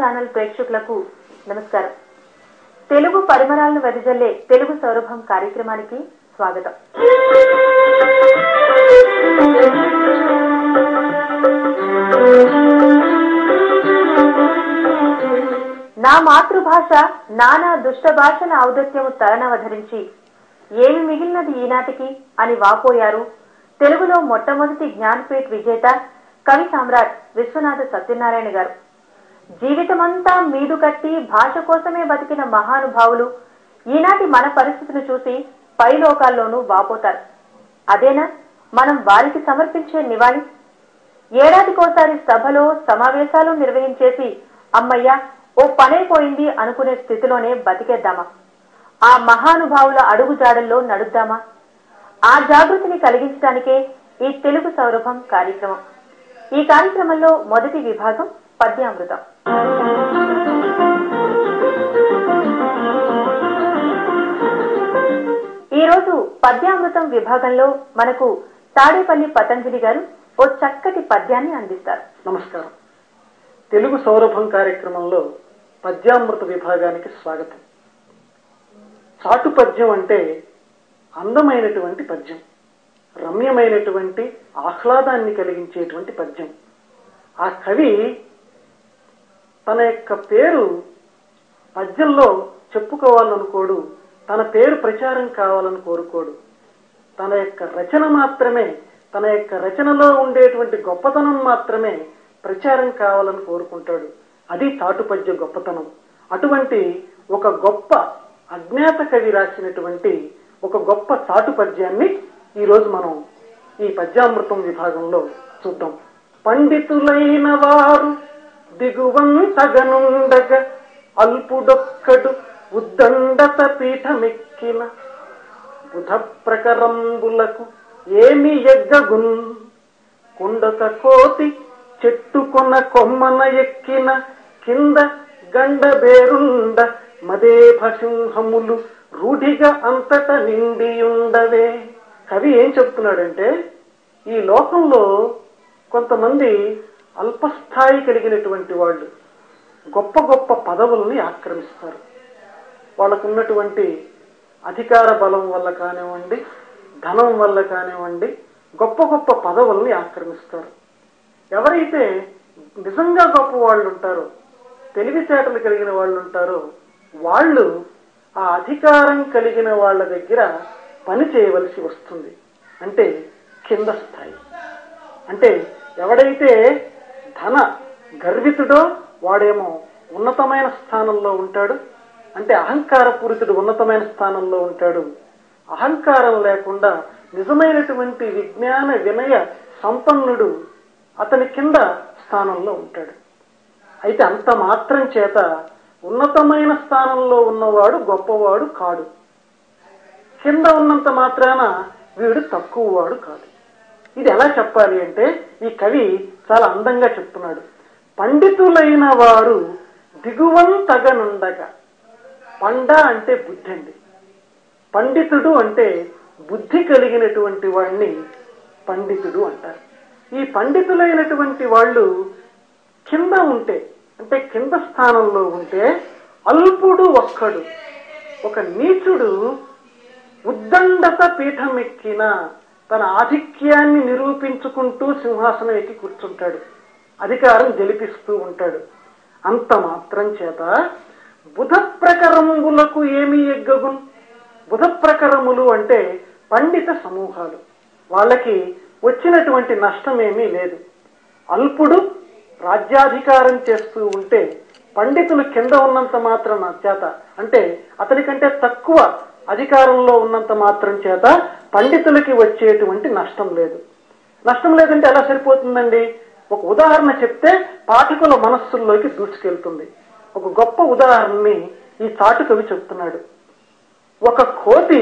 Channel ప్రేక్షకులకు నమస్కారం. తెలుగు పరిమళాలను వెదజల్లే తెలుగు సౌరభం కార్యక్రమానికి స్వాగతం. నా మాతృభాష నానా దుష్ట భాషల ఔదత్యము తరణవధరించి ఏమి మిగిలినది ఈనాటికి అని వాపోయారు తెలుగులో మొట్టమొదటి జ్ఞానపీఠ్ విజేత కవి సామ్రాట్ విశ్వనాథ సత్యనారాయణ గారు. జీవితమంతా మీదు కట్టి భాష కోసమే బతికిన మహానుభావులు ఈనాటి మన పరిస్థితిని చూసి పై లోకాల్లోనూ వాపోతారు. అదేనా? మనం వారికి సమర్పించే నివాళి? ఏడాదికోసారి సభలో సమావేశాలు నిర్వహించేసి అమ్మయ్య ఓ పనైపోయింది అనుకునే స్థితిలోనే బతికేద్దామా? ఆ మహానుభావుల అడుగు జాడల్లో నడుద్దామా? ఆ జాగృతిని కలిగించడానికే ఈ తెలుగు సౌరభం కార్యక్రమం. ఈ కార్యక్రమంలో మొదటి విభాగం పద్యామృతం. ఈ రోజు పద్యామృతం విభాగంలో మనకు తాడేపల్లి పతంజలి గారు ఓ చక్కటి పద్యాన్ని అందిస్తారు. నమస్కారం. తెలుగు సౌరభం కార్యక్రమంలో పద్యామృత విభాగానికి స్వాగతం. చాటు పద్యం అంటే అందమైనటువంటి పద్యం రమ్యమైనటువంటి ఆహ్లాదాన్ని కలిగించేటువంటి పద్యం. ఆ కవి తన యొక్క పేరు పద్యంలో చెప్పుకోవాలనుకోడు. తన పేరు ప్రచారం కావాలని కోరుకోడు. తన యొక్క రచన మాత్రమే తన యొక్క రచనలో ఉండేటువంటి గొప్పతనం మాత్రమే ప్రచారం కావాలని కోరుకుంటాడు. అది తాటుపద్య గొప్పతనం. అటువంటి ఒక గొప్ప అజ్ఞాత కవి రాసినటువంటి ఒక గొప్ప చాటు పద్యాన్ని ఈరోజు మనం ఈ పద్యామృతం విభాగంలో చూద్దాం. పండితులైన వారు దిగువంతగనుండగ అల్పుడొక్కడు ఉద్దండత పీఠమెక్కిన బుధ ప్రకరంబులకు ఏమి ఎగ్గగున్? కుండత కోతి చెట్టుకొన కొమ్మన ఎక్కిన కింద గండబేరుండ మదేభ సింహములు రూఢిగా అంతట నిండియుండవే. కవి ఏం చెప్తున్నాడంటే ఈ లోకంలో కొంతమంది అల్పస్థాయి కలిగినటువంటి వాళ్ళు గొప్ప గొప్ప పదవుల్ని ఆక్రమిస్తారు. వాళ్ళకు ఉన్నటువంటి అధికార బలం వల్ల కానివ్వండి ధనం వల్ల కానివ్వండి గొప్ప గొప్ప పదవుల్ని ఆక్రమిస్తారు. ఎవరైతే నిజంగా గొప్ప వాళ్ళు ఉంటారో తెలివితేటలు కలిగిన వాళ్ళు ఉంటారో వాళ్ళు ఆ అధికారం కలిగిన వాళ్ళ దగ్గర పని చేయవలసి వస్తుంది. అంటే కింద స్థాయి. అంటే ఎవడైతే ధన గర్వితుడో వాడేమో ఉన్నతమైన స్థానంలో ఉంటాడు. అంటే అహంకార పూరితుడు ఉన్నతమైన స్థానంలో ఉంటాడు. అహంకారం లేకుండా నిజమైనటువంటి విజ్ఞాన వినయ సంపన్నుడు అతని కింద స్థానంలో ఉంటాడు. అయితే అంత మాత్రం చేత ఉన్నతమైన స్థానంలో ఉన్నవాడు గొప్పవాడు కాడు. కింద ఉన్నంత మాత్రాన వీడు తక్కువవాడు కాదు. ఇది ఎలా చెప్పాలి అంటే ఈ కవి చాలా అందంగా చెప్తున్నాడు. పండితులైన వారు దిగువంతగనుండగా. పండ అంటే బుద్ధి అండి. పండితుడు అంటే బుద్ధి కలిగినటువంటి వాడిని పండితుడు అంటారు. ఈ పండితులైనటువంటి వాళ్ళు కింద ఉంటే అంటే కింద స్థానంలో ఉంటే అల్పుడు ఒక్కడు ఒక నీచుడు ఉద్దండత పీఠం ఎక్కిన తన ఆధిక్యాన్ని నిరూపించుకుంటూ సింహాసనం ఎక్కి కూర్చుంటాడు. అధికారం గెలిపిస్తూ ఉంటాడు. అంత మాత్రం చేత బుధ ప్రకరములకు ఏమి ఎగ్గగున్ బుధ ప్రకరములు అంటే పండిత సమూహాలు. వాళ్ళకి వచ్చినటువంటి నష్టమేమీ లేదు. అల్పుడు రాజ్యాధికారం చేస్తూ ఉంటే పండితులు కింద ఉన్నంత మాత్రం చేత. అంటే అతనికంటే తక్కువ అధికారంలో ఉన్నంత మాత్రం చేత పండితులకి వచ్చేటువంటి నష్టం లేదు. నష్టం లేదంటే ఎలా సరిపోతుందండి? ఒక ఉదాహరణ చెప్తే పాఠకుల మనస్సుల్లోకి దూసుకెళ్తుంది ఒక గొప్ప ఉదాహరణని ఈ చాటు కవి చెప్తున్నాడు. ఒక కోతి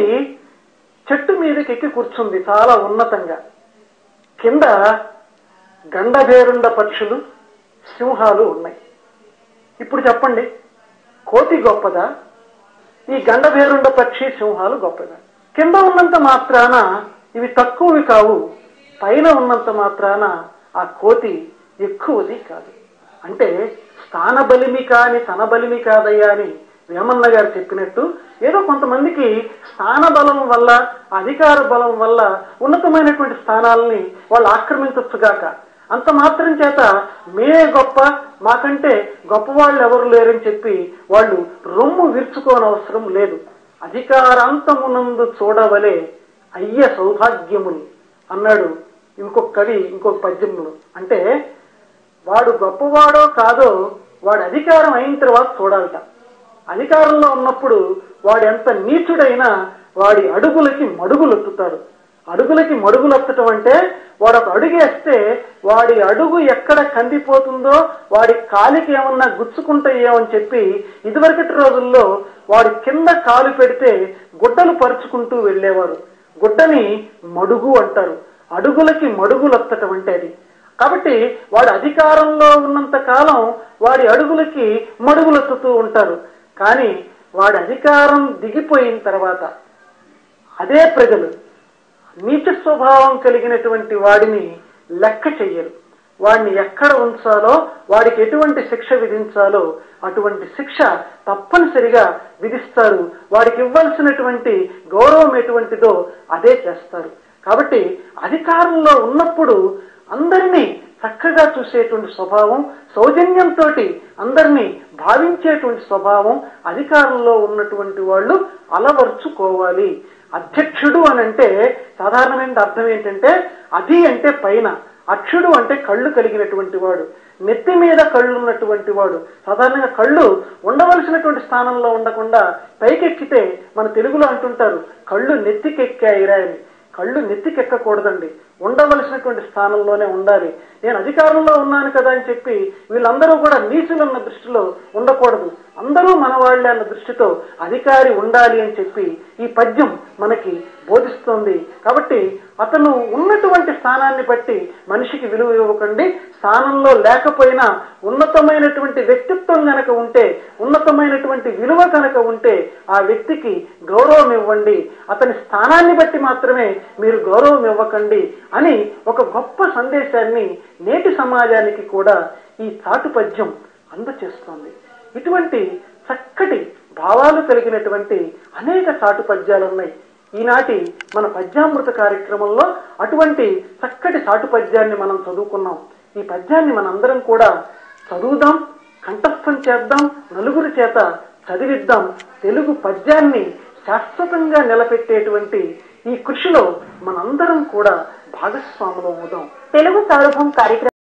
చెట్టు మీదకి ఎక్కి కూర్చుంది చాలా ఉన్నతంగా. కింద గండభేరుండ పక్షులు సింహాలు ఉన్నాయి. ఇప్పుడు చెప్పండి కోతి గొప్పదా? ఈ గండభేరుండ పక్షి సింహాలు గొప్పవి. కింద ఉన్నంత మాత్రాన ఇవి తక్కువవి కావు. పైన ఉన్నంత మాత్రాన ఆ కోతి ఎక్కువది కాదు. అంటే స్థాన బలిమి కాని తన బలిమి కాదయ్యా అని వేమన్న గారు చెప్పినట్టు ఏదో కొంతమందికి స్థాన బలం వల్ల అధికార బలం వల్ల ఉన్నతమైనటువంటి స్థానాలని వాళ్ళు ఆక్రమించచ్చుగాక అంత మాత్రం చేత మేమే గొప్ప మాకంటే గొప్పవాళ్ళు ఎవరు లేరని చెప్పి వాళ్ళు రొమ్ము విరుచుకోనవసరం లేదు. అధికారాంతమునందు చూడవలే అయ్య సౌభాగ్యములు అన్నాడు ఇంకొక కవి ఇంకొక పద్యంలో అంటే వాడు గొప్పవాడో కాదో వాడు అధికారం అయిన తర్వాత చూడాలట. అధికారంలో ఉన్నప్పుడు వాడు ఎంత నీచుడైనా వాడి అడుగులకి మడుగులొత్తుతారు అడుగులకి మడుగులొత్తటం అంటే వాడు ఒక అడుగేస్తే వాడి అడుగు ఎక్కడ కందిపోతుందో వాడి కాలికి ఏమన్నా గుచ్చుకుంటాయేమో అని చెప్పి ఇదివరకటి రోజుల్లో వాడి కింద కాలు పెడితే గుడ్డలు పరుచుకుంటూ వెళ్ళేవారు. గుడ్డని మడుగు అంటారు. అడుగులకి మడుగులొత్తటం అంటే అది. కాబట్టి వాడు అధికారంలో ఉన్నంత కాలం వాడి అడుగులకి మడుగులొత్తుతూ ఉంటారు. కానీ వాడి అధికారం దిగిపోయిన తర్వాత అదే ప్రజలు నీచ స్వభావం కలిగినటువంటి వాడిని లెక్క చెయ్యరు. వాడిని ఎక్కడ ఉంచాలో వాడికి ఎటువంటి శిక్ష విధించాలో అటువంటి శిక్ష తప్పనిసరిగా విధిస్తారు. వాడికి ఇవ్వాల్సినటువంటి గౌరవం ఎటువంటిదో అదే చేస్తారు. కాబట్టి అధికారంలో ఉన్నప్పుడు అందరినీ చక్కగా చూసేటువంటి స్వభావం సౌజన్యంతో అందరినీ భావించేటువంటి స్వభావం అధికారంలో ఉన్నటువంటి వాళ్ళు అలవర్చుకోవాలి. అధ్యక్షుడు అని అంటే సాధారణమైన అర్థం ఏంటంటే అధి అంటే పైన అక్షుడు అంటే కళ్ళు కలిగినటువంటి వాడు నెత్తి మీద కళ్ళు ఉన్నటువంటి వాడు. సాధారణంగా కళ్ళు ఉండవలసినటువంటి స్థానంలో ఉండకుండా పైకెక్కితే మన తెలుగులో అంటుంటారు కళ్ళు నెత్తికెక్కాయిరా అని. కళ్ళు నెత్తికెక్కకూడదండి. ఉండవలసినటువంటి స్థానంలోనే ఉండాలి. నేను అధికారంలో ఉన్నాను కదా అని చెప్పి వీళ్ళందరూ కూడా నీచులన్న దృష్టిలో ఉండకూడదు. అందరూ మనవాళ్ళే అన్న దృష్టితో అధికారి ఉండాలి అని చెప్పి ఈ పద్యం మనకి బోధిస్తోంది. కాబట్టి అతను ఉన్నటువంటి స్థానాన్ని బట్టి మనిషికి విలువ ఇవ్వకండి. స్థానంలో లేకపోయినా ఉన్నతమైనటువంటి వ్యక్తిత్వం కనుక ఉంటే ఉన్నతమైనటువంటి విలువ కనుక ఉంటే ఆ వ్యక్తికి గౌరవం ఇవ్వండి. అతని స్థానాన్ని బట్టి మాత్రమే మీరు గౌరవం ఇవ్వకండి. అని ఒక గొప్ప సందేశాన్ని నేటి సమాజానికి కూడా ఈ చాటు పద్యం అందచేస్తోంది. ఇటువంటి చక్కటి భావాలు కలిగినటువంటి అనేక చాటు పద్యాలు ఉన్నాయి ఈనాటి మన పద్యామృత కార్యక్రమంలో అటువంటి చక్కటి చాటు పద్యాన్ని మనం చదువుకున్నాం. ఈ పద్యాన్ని మనందరం కూడా చదువుదాం కంఠస్థం చేద్దాం నలుగురి చేత చదివిద్దాం. తెలుగు పద్యాన్ని శాశ్వతంగా నిలబెట్టేటువంటి ఈ కృషిలో మనందరం కూడా భాగస్వాములు అవుదాం తెలుగు సౌరభం కార్యక్రమం